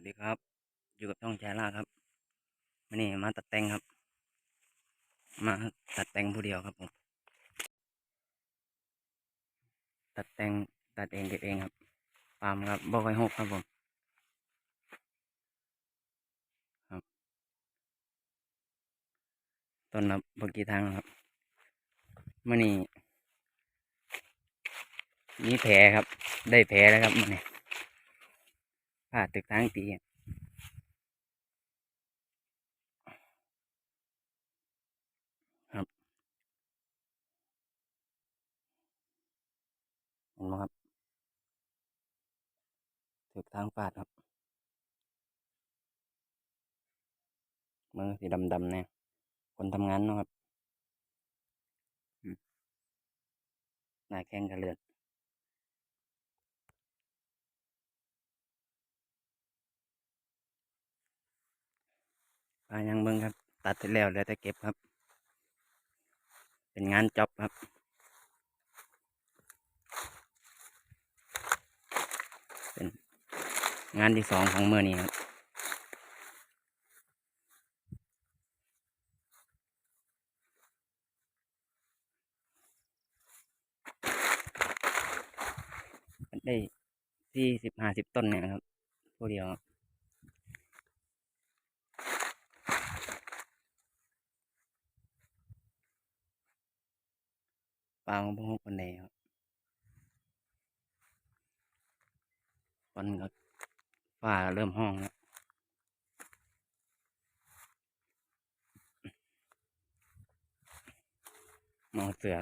วัสดีครับ อยู่กับช่องแชร์ล่าครับวันนี้มาตัดแต่งครับ มาตัดแต่งผู้เดียวครับผม ตัดแต่งตัดเองเก็บเองครับปามครับบอกไว้หกครับผมครับต้นนับบกี่ทางครับมื่อนี้มีแผลครับ ได้แผลแล้วครับมื่อนี้ ผ่าตึกทางตีครับเห็นไหมครับตึกทางฟาดครับมือสีดำๆเนี่ย คนทำงานนะครับหน้าแข้งกระเลือด ปลายังเบิ่งครับ ตัดเสร็จแล้วเหลือแต่เก็บครับ เป็นงานจ็อบครับเป็นงานที่สองของเมื่อนี้ครับได้ที่สิบห้าสิบต้นเนี่ยครับผู้เดียวครับ ลาของพวกเราคนใดครับตอนก็ฟ้าเริ่มห้องแล้วมองเสือ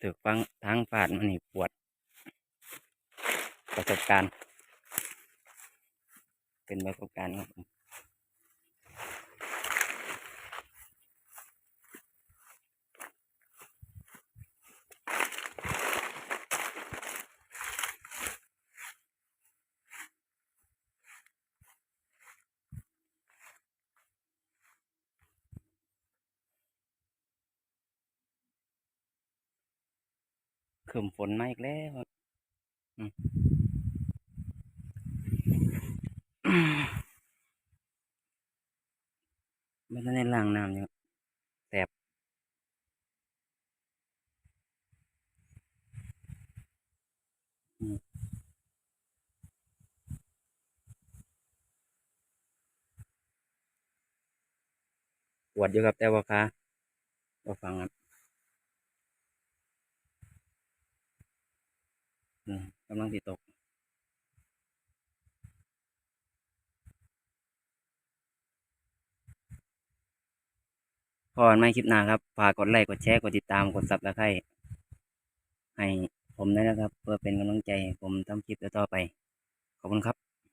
ถือฟังทางฝาดมันนี่ปวด ประสบการณ์ เป็นประสบการณ์ครับผม คืมฝนมาอีกแล้วมันในล่างน้ำอยู่แสบปวดอยู่ครับแต่ว่าขาบ่ฟังครับอืม กำลังติดตก พอนไม่คลิปหน้าครับฝากกดไลค์กดแชร์กดติดตามกดซับสไครต์ให้ผมด้วยนะครับ เพื่อเป็นกำลังใจผมทำคลิปต่อไป ขอบคุณครับ